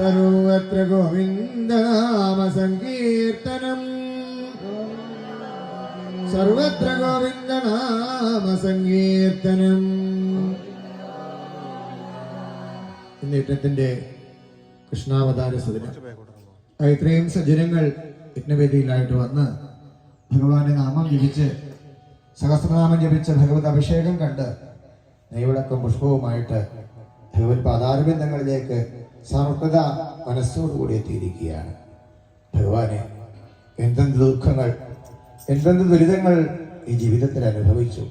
സർവത്ര ഗോവിന്ദനാമ സങ്കീർത്തനം സർവത്ര ഗോവിന്ദനാമ സങ്കീർത്തനം ഇന്ന് യജ്ഞത്തിന്റെ കൃഷ്ണാവതാര സുദിനം ഇത്രയും സജ്ജനങ്ങൾ യജ്ഞവേദിയിലായിട്ട് വന്ന് ഭഗവാന്റെ നാമം ജപിച്ച് സഹസ്രനാമം ജപിച്ച് ഭഗവത് അഭിഷേകം കണ്ട് നെയ്വിളക്കം പുഷ്പവുമായിട്ട് ഭഗവത് പാതാരബന്ധങ്ങളിലേക്ക് സമർപ്പിത മനസ്സോടുകൂടി എത്തിയിരിക്കുകയാണ്. ഭഗവാനെ എന്തെന്ത് ദുഃഖങ്ങൾ എന്തെന്ത് ദുരിതങ്ങൾ ഈ ജീവിതത്തിൽ അനുഭവിച്ചു?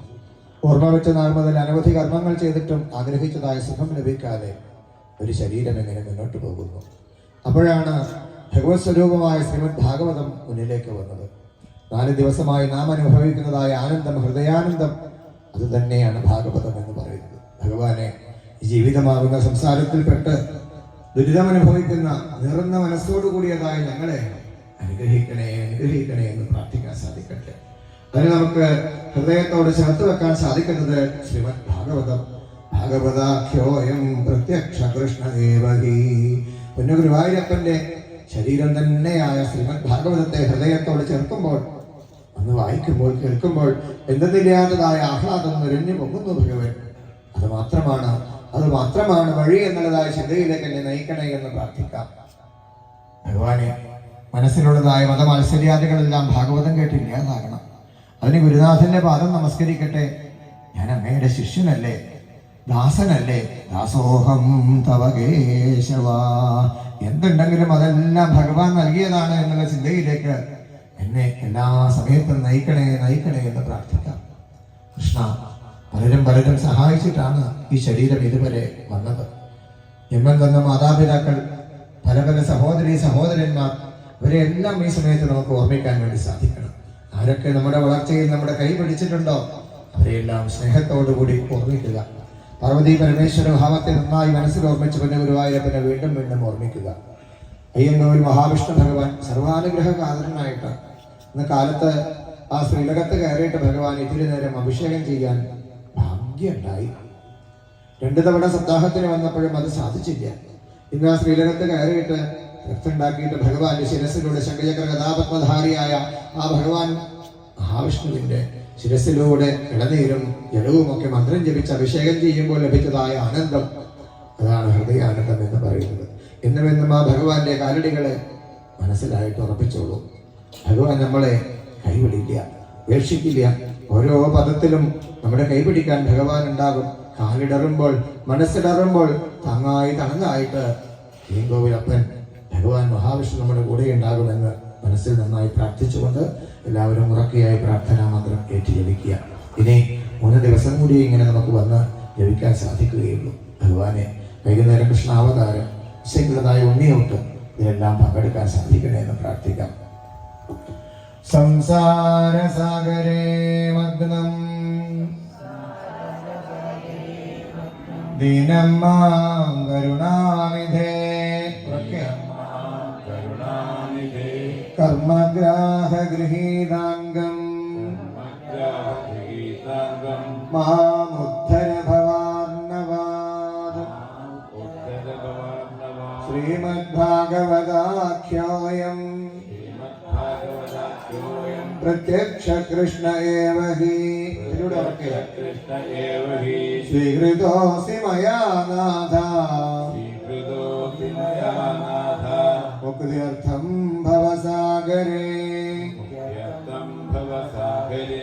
ഓർമ്മ വെച്ച നാൾ മുതൽ അനവധി കർമ്മങ്ങൾ ചെയ്തിട്ടും ആഗ്രഹിച്ചതായ സുഖം ലഭിക്കാതെ ഒരു ശരീരം എങ്ങനെ മുന്നോട്ട് പോകുന്നു? അപ്പോഴാണ് ഭഗവത് സ്വരൂപമായ ശ്രീമദ് ഭാഗവതം മുന്നിലേക്ക് വന്നത്. നാല് ദിവസമായി നാം അനുഭവിക്കുന്നതായ ആനന്ദം ഹൃദയാനന്ദം അത് തന്നെയാണ് ഭാഗവതം എന്ന് പറയുന്നത്. ഭഗവാനെ ജീവിതമാകുന്ന സംസാരത്തിൽപ്പെട്ട് ദുരിതം നിറഞ്ഞ മനസ്സോടുകൂടിയതായ ഞങ്ങളെ അനുഗ്രഹിക്കണേ അനുഗ്രഹിക്കണേ എന്ന് പ്രാർത്ഥിക്കാൻ സാധിക്കട്ടെ. അതിന് നമുക്ക് ഹൃദയത്തോട് ചേർത്ത് വെക്കാൻ സാധിക്കുന്നത് ശ്രീമദ് ഭാഗവതം. ഭാഗവതാഖ്യോയം പ്രത്യക്ഷ കൃഷ്ണദേവകി പുന്നഗുരുവായൂരപ്പന്റെ ശരീരം തന്നെയായ ശ്രീമദ് ഭാഗവതത്തെ ഹൃദയത്തോട് ചേർക്കുമ്പോൾ അന്ന് വായിക്കുമ്പോൾ കേൾക്കുമ്പോൾ എന്തെന്നില്ലാത്തതായ ആഹ്ലാദം നിറഞ്ഞു പൊങ്ങുന്നു ഭഗവൻ. അത് മാത്രമാണ് അത് മാത്രമാണ് വഴി എന്നുള്ളതായ ചിന്തയിലേക്ക് എന്നെ നയിക്കണേ എന്ന് പ്രാർത്ഥിക്കാം. ഭഗവാനെ മനസ്സിലുള്ളതായ മതമത്സര്യാദികളെല്ലാം ഭാഗവതം കേട്ട് ഇല്ലാതാകണം അതിന് ഗുരുനാഥന്റെ പാദം നമസ്കരിക്കട്ടെ. ഞാൻ അമ്മയുടെ ശിഷ്യനല്ലേ? ദാസനല്ലേ? ദാസോഹം തവ കേശവ. എന്തുണ്ടെങ്കിലും അതെല്ലാം ഭഗവാൻ നൽകിയതാണ് എന്നുള്ള ചിന്തയിലേക്ക് എന്നെ എല്ലാ സമയത്തും നയിക്കണേ നയിക്കണേ എന്ന് പ്രാർത്ഥിക്കാം. കൃഷ്ണ പലരും പലരും സഹായിച്ചിട്ടാണ് ഈ ശരീരം ഇതുവരെ വന്നത്. ജന്മം തന്ന മാതാപിതാക്കൾ പല പല സഹോദരി സഹോദരന്മാർ അവരെ എല്ലാം ഈ സമയത്ത് നമുക്ക് ഓർമ്മിക്കാൻ വേണ്ടി സാധിക്കണം. ആരൊക്കെ നമ്മുടെ വളർച്ചയിൽ നമ്മുടെ കൈ പിടിച്ചിട്ടുണ്ടോ അവരെയെല്ലാം സ്നേഹത്തോടു കൂടി ഓർമ്മിക്കുക. പാർവതി പരമേശ്വര ഭാവത്തെ നന്നായി മനസ്സിൽ ഓർമ്മിച്ച് പിന്നെ ഗുരുവായൂരപ്പനെ വീണ്ടും വീണ്ടും ഓർമ്മിക്കുക. അയ്യന്നൂർ മഹാവിഷ്ണു ഭഗവാൻ സർവാനുഗ്രഹകാതരനായിട്ട് ഇന്ന് കാലത്ത് ആ ശ്രീലകത്ത് കയറിയിട്ട് ഭഗവാൻ ഇത്തിരി നേരം അഭിഷേകം ചെയ്യാൻ ഭാഗ്യമുണ്ടായി. രണ്ടു തവണ സപ്താഹത്തിന് വന്നപ്പോഴും അത് സാധിച്ചില്ല. ഇന്ന് ആ ശ്രീലകത്ത് കയറിയിട്ട് രക്തമുണ്ടാക്കിയിട്ട് ഭഗവാന്റെ ശിരസിലൂടെ ശങ്കചക്ര കഥാപത്മധാരിയായ ആ ഭഗവാൻ മഹാവിഷ്ണുവിന്റെ ശിരസിലൂടെ ഇളനീരും ജലവും ഒക്കെ മന്ത്രം ജപിച്ച് അഭിഷേകം ചെയ്യുമ്പോൾ ലഭിച്ചതായ ആനന്ദം. അതാണ് ഹൃദയാനന്ദം എന്ന് പറയുന്നത്. എന്നും എന്നും ആ ഭഗവാന്റെ കാലടികളെ മനസ്സിലായിട്ട് ഉറപ്പിച്ചോളൂ. ഭഗവാൻ നമ്മളെ കൈവിടില്ല. ഉപേക്ഷിക്കില്ല. ഓരോ പദത്തിലും നമ്മുടെ കൈപിടിക്കാൻ ഭഗവാൻ ഉണ്ടാകും കാലിടറുമ്പോൾ മനസ്സിടറുമ്പോൾ താങ്ങായി തണങ്ങായിട്ട് ഹീംഗോവിലപ്പൻ ഭഗവാൻ മഹാവിഷ്ണു നമ്മുടെ കൂടെ ഉണ്ടാകുമെന്ന് മനസ്സിൽ നന്നായി പ്രാർത്ഥിച്ചുകൊണ്ട് എല്ലാവരും ഉറക്കെയായി പ്രാർത്ഥനാ മന്ത്രം ഏറ്റു ജപിക്കുക. ഇനി മൂന്ന് ദിവസം കൂടി ഇങ്ങനെ നമുക്ക് വന്ന് ജപിക്കാൻ സാധിക്കുകയുള്ളൂ. ഭഗവാനെ വൈകുന്നേരം കൃഷ്ണാവതാരം ശരിയുള്ളതായ ഉണ്ണിയൊട്ട് ഇതിലെല്ലാം പങ്കെടുക്കാൻ സാധിക്കണേ എന്ന് പ്രാർത്ഥിക്കാം. സംസാരസാഗരേ മഗ്നം. ദീനം മാം കരുണാനിധേ. കർമ്മഗ്രാഹഗൃഹീതാംഗം. മാമുദ്ധര ഭവാർണവാദ് ശ്രീമദ്ഭാഗവതാഖ്യോയം. പ്രത്യക്ഷ ഉറക്കെ. കൃഷ്ണ ഏവ ഹി സ്വീകൃതോസി മയാ നാഥ സ്വീകൃതോऽസി മയാ നാഥ മുക്തിയർത്ഥം ഭവസാഗരേ.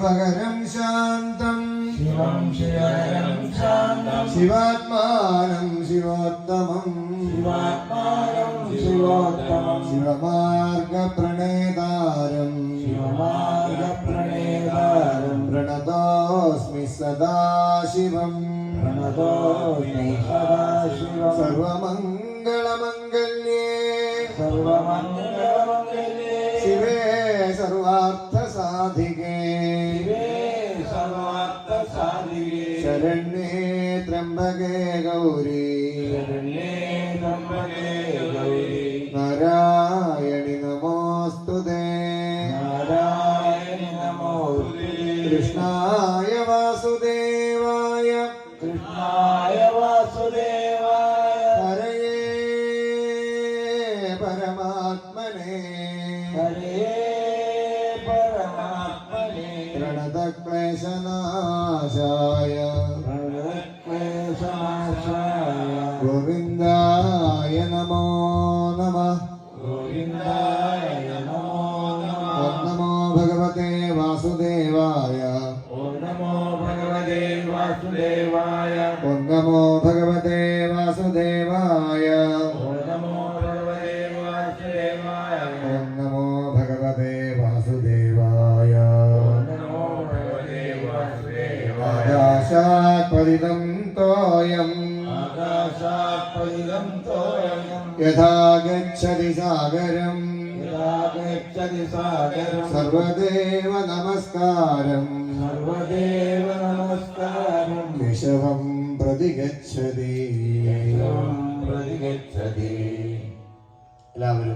शिवहरं शान्तं शिवं शिवहरं शान्तं शिवात्मानं शिवोत्तमं शिवात्मानं शिवोत्तमं शिवमार्गप्रणेतारं शिवमार्गप्रणेतारं प्रणतोऽस्मि सदा शिवं प्रणतोऽस्मि सदा शिवं सर्वमङ्ग ശരണ്യേ ത്രംബകേ ഗൗരി. ശരണ്യേ ത്രംബകേ ഗൗരി. നാരായണി നമോസ്തുതേ. നാരായണി നമോസ്തുതേ. കൃഷ്ണായ प्रणतक्लेशनाशाय गोविन्दाय नमो नमः। गोविन्दायो भगवते वासुदेवाय। ॐ नमो भगवते वासुदेवाय। नमो भगवते ॐ नमो भगवते वासुदे തോയം യഥാ ഗച്ഛതി സാഗരം. യഥാ ഗച്ഛതി സാഗരം. സർവദേവ നമസ്കാരം. സർവദേവ നമസ്കാരം. കേശവം പ്രതിഗച്ഛതി. പ്രതിഗച്ഛതി. എല്ലാവരും